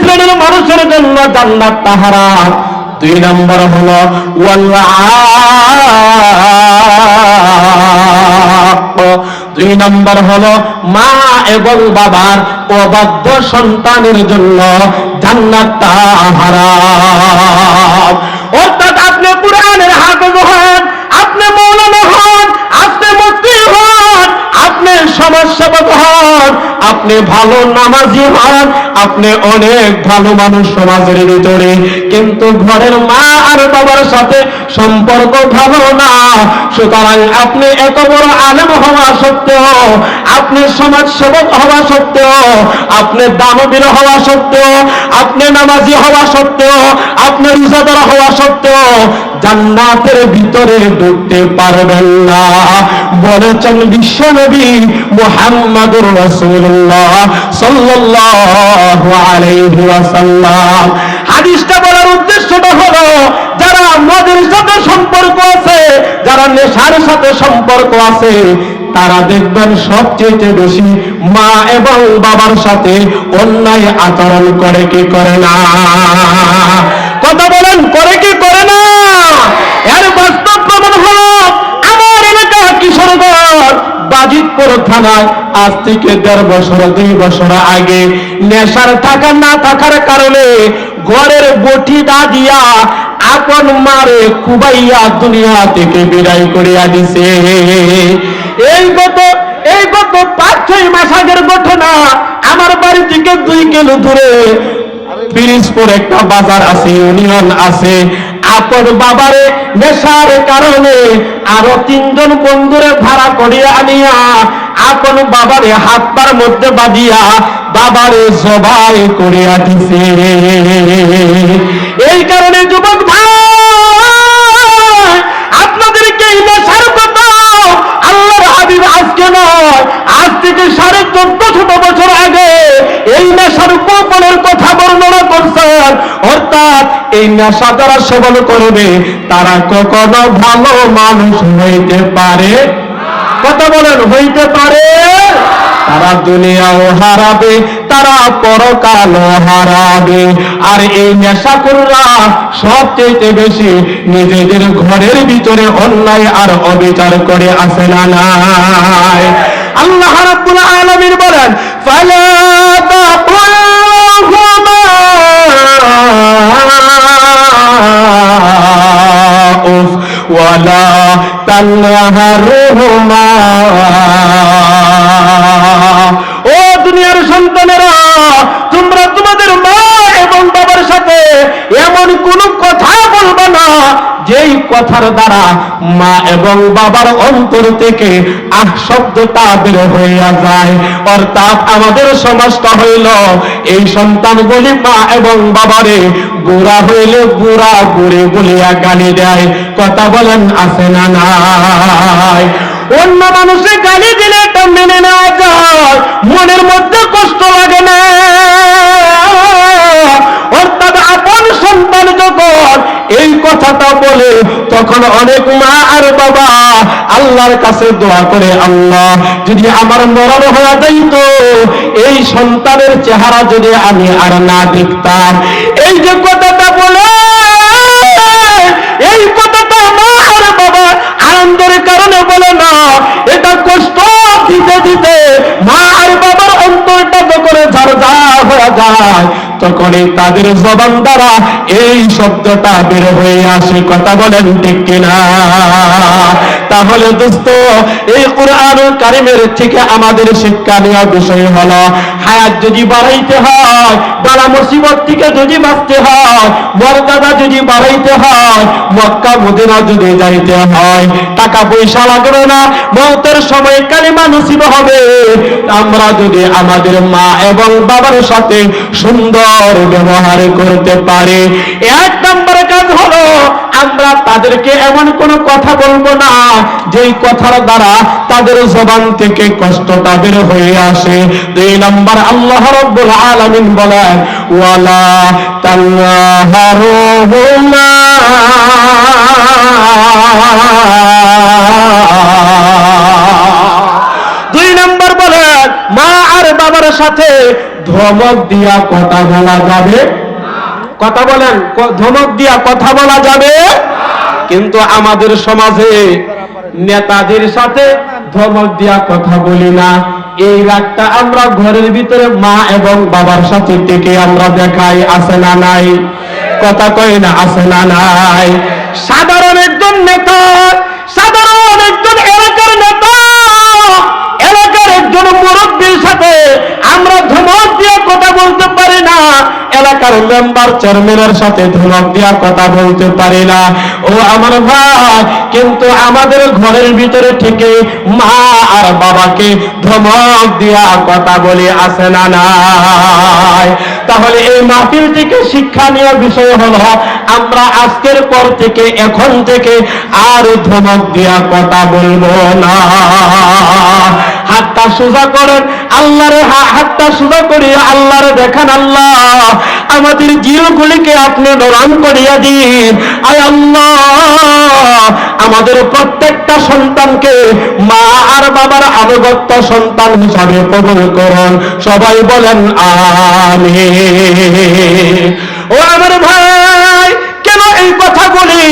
শ্রেণির মানুষের জন্য জান্নাত হারাম দুই নম্বর হলো দুই নম্বর হলো, মা এবং বাবার অবাধ্য সন্তানের জন্য জান্নাতটা হারাম অর্থাৎ আপনি কোরআনের হাফেজ হন, আপনি মৌলানা হন, আপনি মুক্তি হন, আপনি সমাজ সেবক হন আপনি ভালো নামাজি হন, আপনি অনেক ভালো মানুষ সমাজের ভিতরে। কিন্তু ঘরের মা আর বাবার সাথে সম্পর্ক ভালো না। সুতরাং আপনি এত বড় আলেম হওয়া সত্ত্বেও, আপনি সমাজ সেবক হওয়া সত্ত্বেও, আপনি দানবীর হওয়া সত্ত্বেও, আপনি নামাজি হওয়া সত্ত্বেও, আপনি রিজাদার হওয়া সত্ত্বেও জান্নাতের ভিতরে ঢুকতে পারবেন না। বলেছেন বিশ্বনবী মুহাম্মাদুর হাদিসটা বলার উদ্দেশ্যটা হলো, যারা মদের সাথে সম্পর্ক আছে, যারা নেশার সাথে সম্পর্ক আছে, তারা দেখবেন সবচেয়ে বেশি মা এবং বাবার সাথে অন্যায় আচরণ করে কি করে না? কথা বলেন, করে কি করে না? এর বাস্তব প্রমাণ হলো, আমার এলাকা কিশোরগঞ্জ, বাজিতপুর থানায় আজ থেকে দেড় বছর, দুই বছর আগে নেশার টাকা না থাকার কারণে ঘরের বটি দা দিয়া আপন মারে কুবাইয়া দুনিয়া থেকে বিদায় করিয়া দিছে। এই গত এই গত পাঁচ, ছয় ঘটনা আমার বাড়ি থেকে দুই কিলো দূরে পিরিজপুর একটা বাজার আছে, ইউনিয়ন আছে। আপন বাবারে নেশার কারণে আরও তিনজন বন্ধুরে ভাড়া করিয়া আনিয়া আপন বাবারে হাত পার মধ্যে বাঁধিয়া বাবারে সবাই করিয়া দিছে এই কারণে যুবক ভাই, আপনাদেরকে এই নেশার কথা আল্লাহর হাবিব আজকে নয়, আজ থেকে সাড়ে চোদ্দ শত বছর আগে এই নেশার উপকরণের কথা বর্ণনা করছেন। অর্থাৎ এই নেশা যারা সেবন করবে, তারা কখনো ভালো মানুষ হইতে পারে কথা বলেন, হইতে পারে। তারা দুনিয়াও হারাবে, তারা পরকালও হারাবে। আর এই নেশাকুররা সবচেয়ে বেশি নিজেদের ঘরের ভিতরে অন্যায় আর অবিচার করে আসে না নাই? আল্লাহ রাব্বুল বলেন, ফালা ওয়ালা তানহারহুমা। ও দুনিয়ার সন্তানেরা তোমরা তোমাদের মা এবং বাবার সাথে এমন কোন কথা বলবে না যেই কথার দ্বারা মা এবং বাবার অন্তর থেকে আহ শব্দটা বের হইয়া যায়। অর্থাৎ আমাদের সমাজটা হইল এই সন্তান বলি মা এবং বাবারে গোড়া হইলে বুড়া বুড়ে বলিয়া গালি দেয়। কথা বলেন আসে না নাই? অন্য মানুষে গালি দিলে এটা মেনে নেওয়া যায়। মনের মধ্যে কষ্ট লাগে না। অর্থাৎ আপন সন্তান যখন এই কথাটা বলে, তখন অনেক মা আর বাবা আল্লাহর কাছে দোয়া করে, আল্লাহ, যদি আমার মরণ হয়ে যাইত, এই সন্তানের চেহারা যদি আমি আর না দেখতাম। এই যে যায় তখন এই তাদের জবান দ্বারা এই শব্দটা বের হয়ে আসে। কথা বলেন ঠিক কিনা? তাহলে দোস্ত, এই কোরআন কারিমের থেকে আমাদের শিক্ষা নেওয়া বিষয় হলো, হায়াত যদি বাড়াইতে হয়, বালা মুসিবত থেকে যদি বাঁচতে হয়, মর্যাদা যদি বাড়াইতে হয়, মক্কা মদিনা যদি যাইতে হয়, টাকা পয়সা লাগবে না, মৌতের সময় কালিমা নসিব হবে। আমরা যদি আমাদের মা এবং বাবার সাথে সুন্দর ব্যবহার করতে পারি। এক নম্বর কাজ হলো, আমরা তাদেরকে এমন কোন কথা বলব না, যেই কথার দ্বারা তাদের জবান থেকে কষ্টটা বের হয়ে আসে। দুই নম্বর, আল্লাহ রব্বুল আলামিন বলেন, ওয়ালা তানহারুহুমা দুই নম্বর বলেন, মা আর বাবার সাথে ধমক দিয়া কথা বলা যাবে? কথা বলেন ধমক দিয়া কথা বলা যাবে? কিন্তু আমাদের সমাজে নেতাদের সাথে ধমক দিয়া কথা বলি না। এই রাগটা আমরা ঘরের ভিতরে মা এবং বাবার সাথে থেকে আমরা দেখাই আছে না নাই? কথা কই না আছে না নাই? সাধারণ একজন নেতা সাধারণ একজন এলাকার নেতা এলাকার একজন মুরব্বীর সাথে আমরা ধমক দিয়ে কথা বলতে পারি না এলাকার মেম্বার চেয়ারম্যানের সাথে ধমক দিয়া কথা বলতে পারি না। ও আমার ভাই, কিন্তু আমাদের ঘরের ভিতরে থেকে মা আর বাবাকে ধমক কথা বলে আসে না তাহলে এই মাহফিল থেকে শিক্ষণীয় বিষয় হলো, আমরা আজকের পর থেকে, এখন থেকে আর ধমক দিয়া কথা বলব না। হাতটা সোজা করেন, আল্লাহরে হাতটা সোজা করিয়া আল্লাহরে দেখান, আল্লাহ, আমাদের জিলগুলিকে আপনি নরম করিয়া দিন। আয় আল্লাহ, আমাদের প্রত্যেকটা সন্তানকে মা আর বাবার আনুগত্য সন্তান হিসাবে কবুল করুন। সবাই বলেন আমি ও আমার ভাই, কেন এই কথা বলি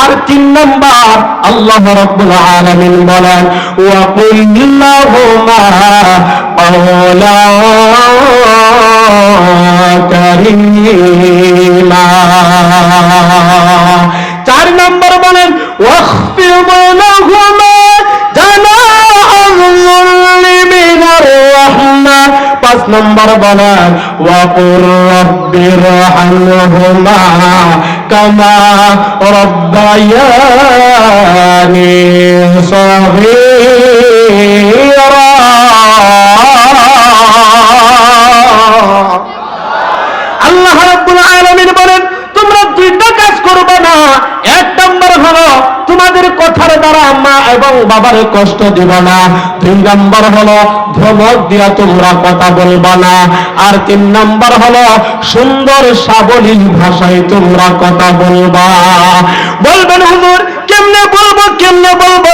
আর তিন নম্বর আল্লাহ রাব্বুল আলামিন বলেন ওয়া কুল্লাহুমা পাওলা কারীমা। চার নম্বর বলেন ওয়াখফিদ লাহুমা পাঁচ নম্বর বলেন ওয়াকুর রব্বির রহমহুমা কামা রব্বায়ানি সগীরা আল্লাহ রাব্বুল আলামিন বলেন তোমরা দুইটা কাজ করবে না এবং বাবার কষ্ট দিব না। দুই নম্বর হলো ধমক দিয়া তোমরা কথা বলবা না। আর তিন নম্বর হলো সুন্দর সাবলীল ভাষায় তোমরা কথা বলবা। বলবেন, হুজুর, কেমনে বলব কেমনে বলব?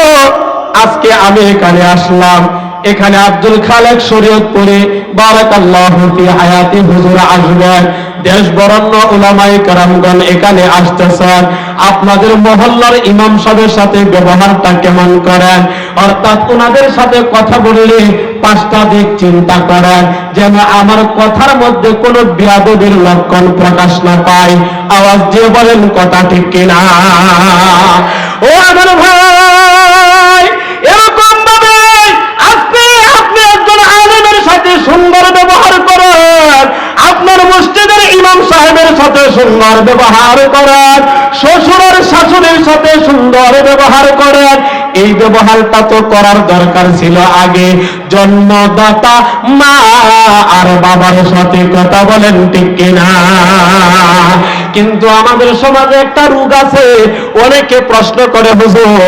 আজকে আমি এখানে আসলাম। এখানে আব্দুল খালেক শরীয়তপুরে বারাকাল্লাহু ফি হায়াতি হুজুর আসবেন। দেশ বরণ্য উলামায়ে কারামগণ এখানে আসতেছেন। আপনাদের মহল্লার ইমাম সাহেবের সাথে ব্যবহারটা কেমন করেন? অর্থাৎ ওনাদের সাথে কথা বললে পাঁচটা দিক চিন্তা করেন। যেন আমার কথার মধ্যে কোনো বিয়াদবির লক্ষণ প্রকাশ না পায়। আওয়াজ দিয়ে বলেন, কথা ঠিক কিনা? ও আমার ভাই! সুন্দর ব্যবহার করেন, শ্বশুরের শাশুড়ির সাথে সুন্দর ব্যবহার করেন। এই ব্যবহারটা তো করার দরকার ছিল আগে। জন্মদাতা মা আর বাবার সাথে কথা বলেন ঠিক কিনা? কিন্তু আমাদের সমাজে একটা রোগ আছে, অনেকে প্রশ্ন করে, হুজুর,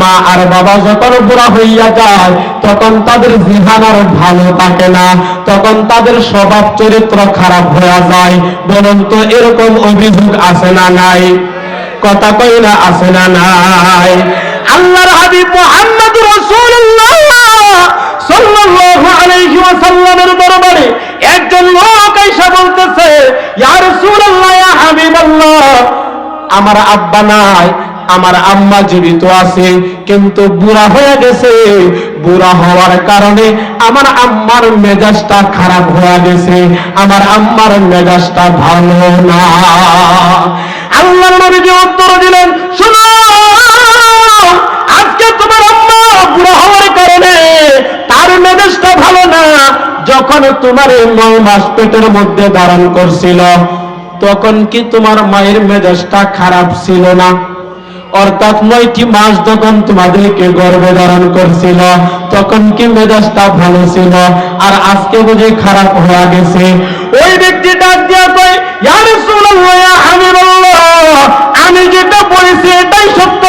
মা আর বাবা যখন বুড়া হইয়া যায়, তখন তাদের জিহান আর ভালো থাকে না, তখন তাদের স্বভাব চরিত্র খারাপ হয়ে যায়। বলুন তো, এরকম অভিযোগ আছে না নাই? কথা কই না আছে না নাই? আল্লাহর হাবিব মুহাম্মদ রাসূলুল্লাহ আমার আব্বা নাই, আমার আম্মা জীবিত আছে, কিন্তু বুড়া হয়ে গেছে। বুড়া হওয়ার কারণে আমার আম্মার মেজাজটা খারাপ হয়ে গেছে, আমার আম্মার মেজাজটা ভালো না। আল্লাহর নবীজি উত্তর দিলেন, শুনো আজকে তোমার আম্মা বুড়া হওয়ার কারণে তার মেজাজটা ভালো না যখন তোমার এই নয় মাস পেটের মধ্যে ধারণ করছিল, তখন কি তোমার মায়ের মেজাজটা খারাপ ছিল না? অর্থাৎ নয়টি মাস যখন তোমাদেরকে গর্ভে ধারণ করছিল, তখন কি মেজাজটা ভালো ছিল? আর আজকে বুঝে খারাপ হয়ে গেছে। ওই ব্যক্তি ডাক দিয়া কয় আমি যেটা বলেছি এটাই সত্য।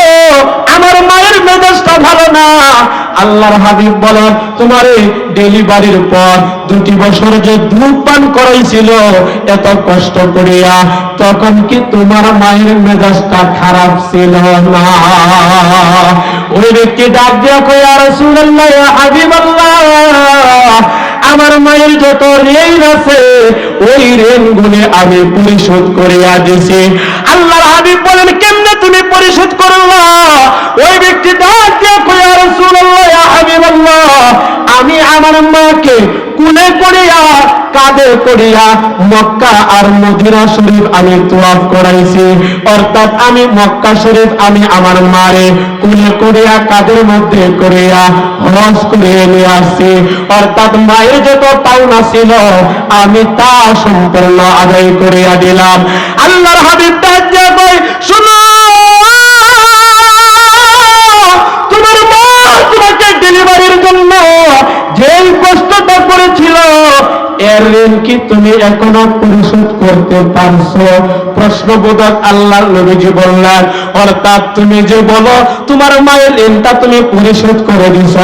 আমার মায়ের মেজাজটা ভালো না। আল্লাহর হাবিব বলেন, তোমার এই ডেলিভারির পর দুটি বছর যে দুধ পান করাইছিল, এত কষ্ট করিয়া তখন কি তোমার মায়ের মেজাজটা খারাপ ছিল না? ওই ব্যক্তি ডাক দিয়া কই আর রাসূলুল্লাহ, ইয়া হাবিবাল্লাহ আমার মায়ের যত ঋণ আছে, ওই ঋণ আমি পরিশোধ করে আসেছি আল্লাহর হাবিব বলেন, কেমনে তুমি পরিশোধ করলা? ওই ব্যক্তি ডাক দিয়ে আমি আমার মাকে কুলে করিয়া কাঁধে করিয়া মক্কা আর মদিনা শরীফ আমি তোয়াফ করাইছি। অর্থাৎ আমি মক্কা শরীফ আমি আমার মারে কুলে করিয়া, কাঁধের মধ্যে করিয়া হজ করে নিয়ে আসছি। অর্থাৎ মায়ের যত পাওনা ছিল, আমি তা সম্পূর্ণ আদায় করিয়া দিলাম। আল্লাহর হাবিব দিয়ে কই শুনো ঋণ কি, তুমি এখনও পরিশোধ করতে পারছ? প্রশ্নবোধক আল্লাহ নবীজি বললেন, অর্থাৎ তুমি যে বলো, তোমার মায়ের ঋণটা তুমি পরিশোধ করে দিছ।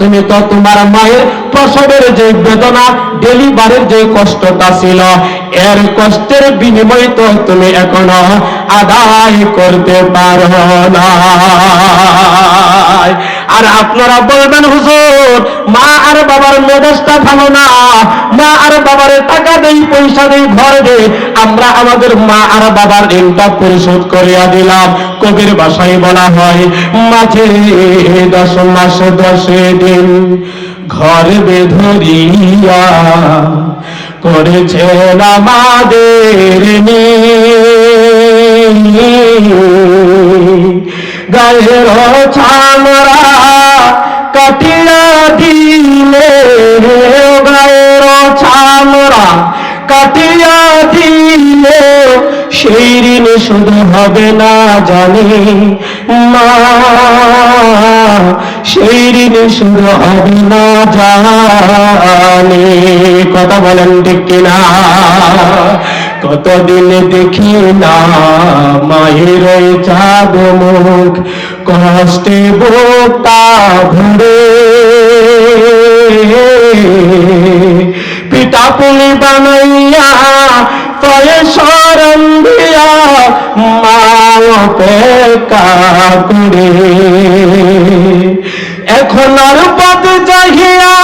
তুমি তো তোমার মায়ের প্রসবের যে বেদনা, ডেলিভারির যে কষ্টটা ছিল, এর কষ্টের বিনিময় তো তুমি এখনও আদায় করতে পারো না আর আপনারা বলবেন, হুজুর, মা আর বাবার মেজাজটা ভালো না। মা আর বাবার টাকা দেই পয়সা দেই ঘর দে আমরা আমাদের মা আর বাবার ঋণটা পরিশোধ করিয়া দিলাম। কবির ভাষায় বলা হয়, মাঝে দশ মাস দশে দিন ঘর বেধরিয়া করেছেন আমাদের গায়ের ছামরা কাটিয়া দিলে গায়ের ছামরা কাটিয়া দিলে, সেই ঋণ শুধু হবে না জানি মা। সেই ঋণ শুধু হবে না জানি। কথা বলেন ঠিক কিনা? কতদিন দেখি না, মায়ের চাঁদ মুখ, কষ্টে বোটা ভরে। পিতা পুলি বানাইয়া তয়ে সরম দিয়া মা অপেক্ষা করে। এখন আর পথ চাহিয়া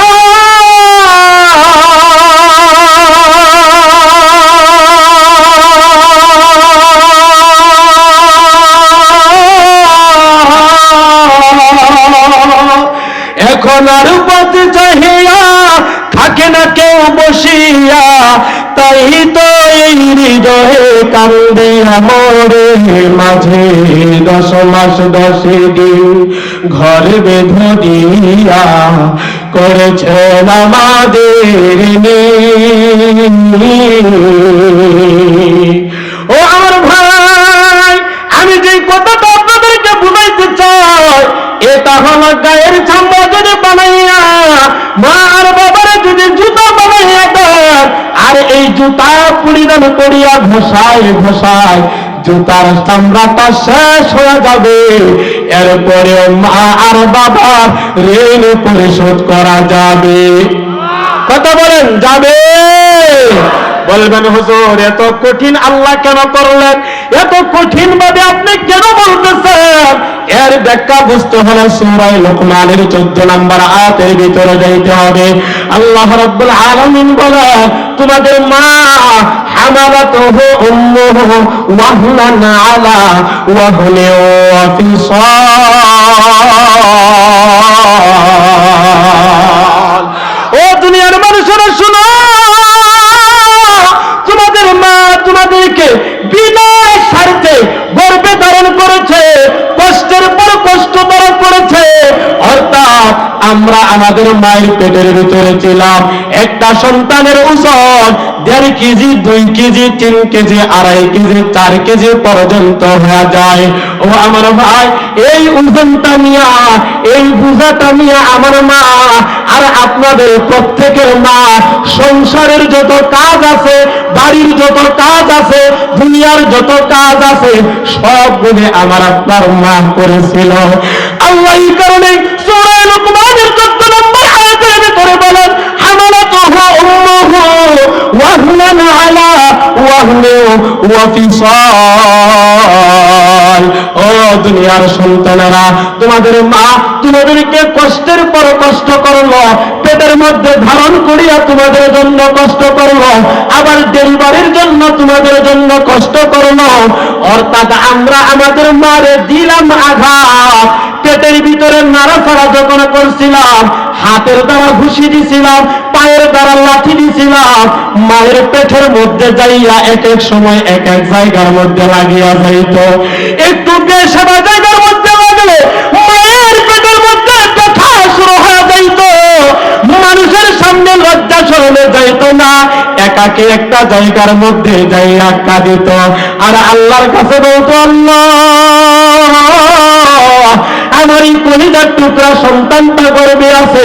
এখন পথ চাহিয়া থাকে না কেউ বসিয়া, তাই তো এই হৃদয়ে কান্দে আমরে মাঝে দশ মাস দশে দিন ঘর বেধরিয়া করেছেন আমাদের ও আমার ভাই, আমি যে কথাটা আপনাদেরকে বুঝাইতে চাই, এটা হলো গায়ের জুতা পরিধান করিয়া ঘোষায় ঘোষায়, জুতার চামড়াটা শেষ হয়ে যাবে। এরপরে মা আর বাবার ঋণ পরিশোধ করা যাবে। কথা বলেন, যাবে। বলবেন হুজুর, এত কঠিন আল্লাহ কেন করলেন? এত কঠিন ভাবে আপনি কেন বলতেছেন? এর ব্যাখ্যা বুঝতে হলে সুরাই লোকমানের চোদ্দ নম্বর আয়াতের ভিতরে যাইতে হবে। আল্লাহ রাব্বুল আলামিন বলে তোমাদের মা হামালাতুহু উম্মুহু ওয়াহনান আলা ওয়াহনে ওয়া ফিসাল। বিনা স্বার্থে গর্বে ধারণ করেছে, কষ্টের পর কষ্ট ধারণ করেছে। অর্থাৎ আমরা আমাদের মায়ের পেটের ভিতরে ছিলাম। একটা সন্তানের ওজন দেড় কেজি, দুই কেজি, তিন কেজি, আড়াই কেজি, চার কেজি পর্যন্ত হয়ে যায়। ও আমার ভাই, এই ওজনটা নিয়ে, এই নিয়ে আমার মা, আর আপনাদের প্রত্যেকের মা, সংসারের যত কাজ আছে, বাড়ির যত কাজ আছে, দুনিয়ার যত কাজ আছে, সবগুলি আমার আপনার মা করেছিল। আল্লাহ এই কারণে 14 নম্বর ওয়াহনে ওয়া ফিসাল ও দুনিয়ার সন্তানেরা, তোমাদের মা তোমাদেরকে কষ্টের পর কষ্ট করল, পেটের মধ্যে ধারণ করিয়া তোমাদের জন্য কষ্ট করল, আবার ডেলিভারির জন্য তোমাদের জন্য কষ্ট করল। অর্থাৎ আমরা আমাদের মারে দিলাম আঘাত, পেটের ভিতরে নাড়াচাড়া যখন করছিলাম, হাতের দ্বারা ঘুষি দিছিলাম, পায়ের দ্বারা দিছিলাম মায়ের পেটের মধ্যে যাইয়া এক এক সময় এক এক জায়গার মধ্যে লাগিয়া যাইত। একটু বেশাবা জায়গার মধ্যে লাগলে, মায়ের পেটের মধ্যে ব্যথা শুরু হয়ে যাইত। মানুষের সামনে লজ্জা সরলে যাইত না, একাকে একটা জায়গার মধ্যে যাইয়া কাঁদিত আর আল্লাহর কাছে বলতো, আল্লাহ আমার এই কলিজার টুকরা সন্তানটা গর্বে আছে।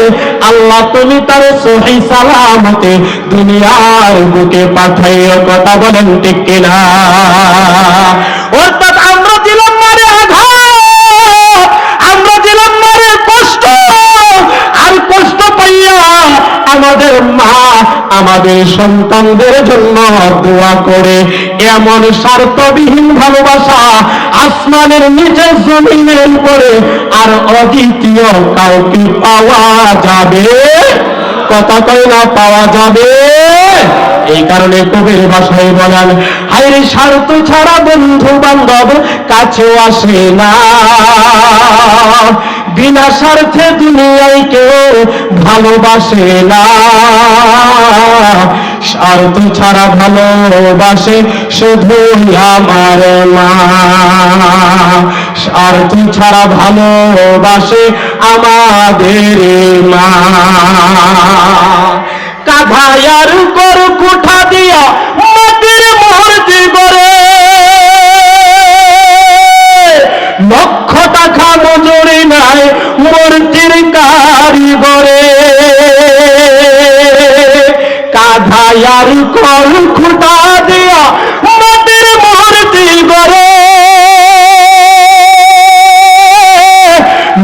আল্লাহ, তুমি তার সহি সালামতে দুনিয়ার বুকে পাঠাইও কথা বলেন, ঠিক কিনা? অর্থাৎ আমরা দিলাম মারে আঘাত, আমরা দিলাম মারে কষ্ট, আর কষ্ট পাইয়া আমাদের মা আমাদের সন্তানদের জন্য দোয়া করে এমন স্বার্থবিহীন ভালোবাসা আসমানের নিচে জমিনের উপরে আর অদ্বিতীয় কাউকে পাওয়া যাবে? কথা কই না, পাওয়া যাবে? এই কারণে কবির ভাষায় বলেন হাইরে স্বার্থ ছাড়া বন্ধু বান্ধব কাছেও আসে না। বিনা স্বার্থে দুনিয়ায় কেউ ভালোবাসে না। স্বার্থ ছাড়া ভালোবাসে শুধু আমার মা। স্বার্থ ছাড়া ভালোবাসে আমাদের মা। কাধায়ার কর কুঠা দিয়া মাটির মূর্তি করে লক্ষ টাকা মজুরি নাই, মূর্তির কারিগরে। কাধায়ার কর খুঁটা দিয়া মাটির মূর্তি করে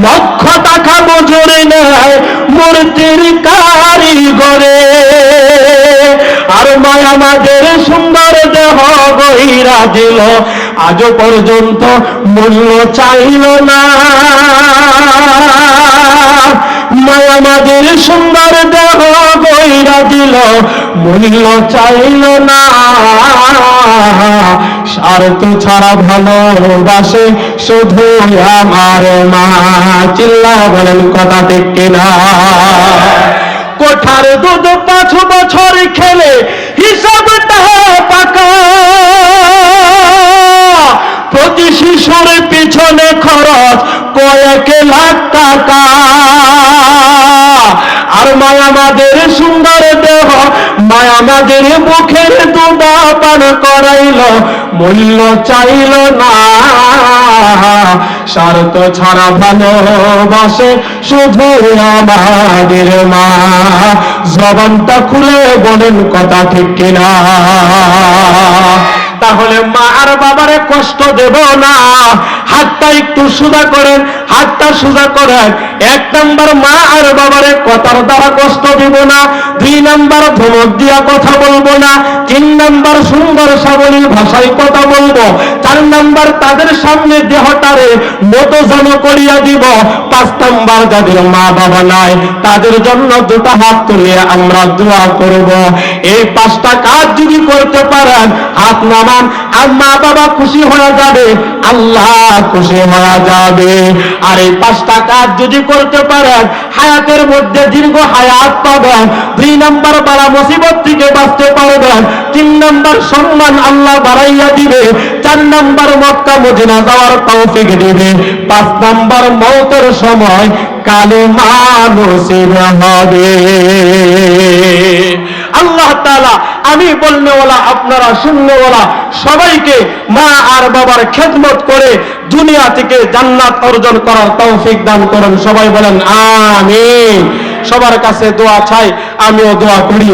লক্ষ টাকা মজুরি নাই মূর্তির কারিগরে। আর মা আমাদের সুন্দর দেহ গহিরা দিল, আজ পর্যন্ত মূল্য চাইল না। মা আমাদের সুন্দর দেহ গহিরা দিল মূল্য চাইল না। স্বার্থ ছাড়া ভালোবাসে শুধু আমার মা। চিল্লা বলেন কথা ঠিক কিনা। কোঠার দুধ পাঁচ বছর খেলে হিসাবটা পাকা। প্রতি শিশুর পিছনে খরচ কয়েক লাখ টাকা। মায় আমাদের সুন্দর দেহ, মায় আমাদের মুখের দুধা পান করাইল, মূল্য চাইল না। স্বার্থ ছাড়া ভালোবাসে শুধু আমাদের মা। জবানটা খুলে বলেন কথা ঠিক কিনা। তাহলে মা আর বাবারে কষ্ট দেব না। হাতটা একটু সোজা করেন হাতটা সোজা করেন। এক নাম্বার মা আর বাবারে কথার দ্বারা কষ্ট দিব না। দুই নাম্বার ধমক দিয়া কথা বলব না। তিন নাম্বার সুন্দর সাবলীল ভাষায় কথা বলব। চার নাম্বার তাদের সামনে দেহটারে মতো জন করিয়া দিব। পাঁচ নাম্বার যাদের মা বাবা নাই, তাদের জন্য দুটো হাত তুলে আমরা দোয়া করব। এই পাঁচটা কাজ যদি করতে পারেন, হাত নামান, আর মা বাবা খুশি হয়ে যাবে, আল্লাহ খুশি হয়ে যাবে। আর এই পাঁচটা কাজ যদি করতে পারেন, হায়াতের মধ্যে দীর্ঘ হায়াত পাবেন। দুই নম্বর বাড়া মুসিবত থেকে বাঁচতে পারবেন। তিন নম্বর সম্মান আল্লাহ বাড়াইয়া দিবে। চার নম্বর মক্কা মদিনা যাওয়ার তৌফিক দিবে। পাঁচ নম্বর মৌতের সময় কালে মানুষের হবে। আল্লাহ তালা আমি বলনেওয়ালা, আপনারা শুননেওয়ালা, সবাইকে মা আর বাবার খেদমত করে দুনিয়া থেকে জান্নাত অর্জন করার তৌফিক দান করেন। সবাই বলেন আমি সবার কাছে দোয়া চাই, আমিও দোয়া করি।